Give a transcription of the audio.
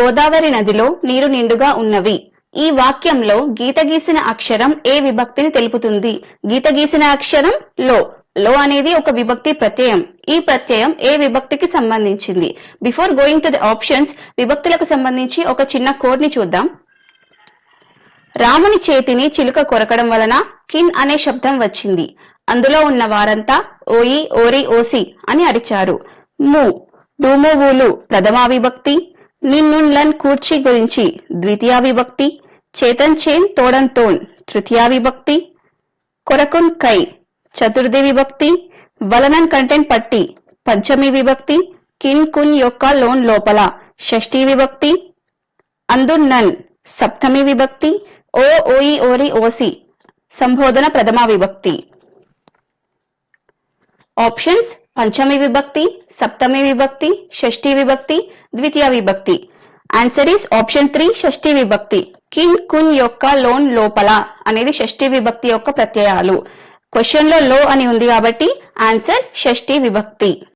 గోదావరి నదిలో నీరు నిండుగా ఉన్నవి. ఈ వాక్యంలో గీత గీసిన అక్షరం ఏ విభక్తిని తెలుపుతుంది? గీత గీసిన అక్షరం లో. లో అనేది ఒక విభక్తి ప్రత్యయం. ఈ ప్రత్యయం ఏ విభక్తికి సంబంధించింది? Before going to the options విభక్తులకు సంబంధించి ఒక చిన్న కోర్ని చూద్దాం. రాముని చేతిని చిలుక కొరకడం వలన కిన్ అనే శబ్దం వచ్చింది. అందులో ఉన్న వారంతా ఓయి ఓరి ఓసి అని అరిచారు. ము. డూమువులు ప్రథమా విభక్తి. నిన్నున్లన్ కూర్చి గురించి ద్వితీయ విభక్తి చేతన్ చేన్ తోడన్ తోన్ తృతీయ విభక్తి కొరకున్ కై చతుర్థి విభక్తి వలనన్ కంటెంట్ పట్టి పంచమి విభక్తి కిన్ కున్ యొక్క లోన్ లోపల షష్ఠి విభక్తి అందున్నన్ సప్తమి విభక్తి ఓ ఓయి ఓరి ఓసి సంబోధన ప్రథమ విభక్తి ఆప్షన్స్ పంచమి విభక్తి సప్తమి విభక్తి షష్ఠీ విభక్తి ద్వితీయ విభక్తి. ఆన్సర్ ఈస్ ఆప్షన్ త్రీ షష్ఠి విభక్తి. కిన్ కున్ యొక్క లోన్ లోపల అనేది షష్ఠి విభక్తి యొక్క ప్రత్యయాలు. క్వశ్చన్లో లో అని ఉంది కాబట్టి ఆన్సర్ షష్ఠి విభక్తి.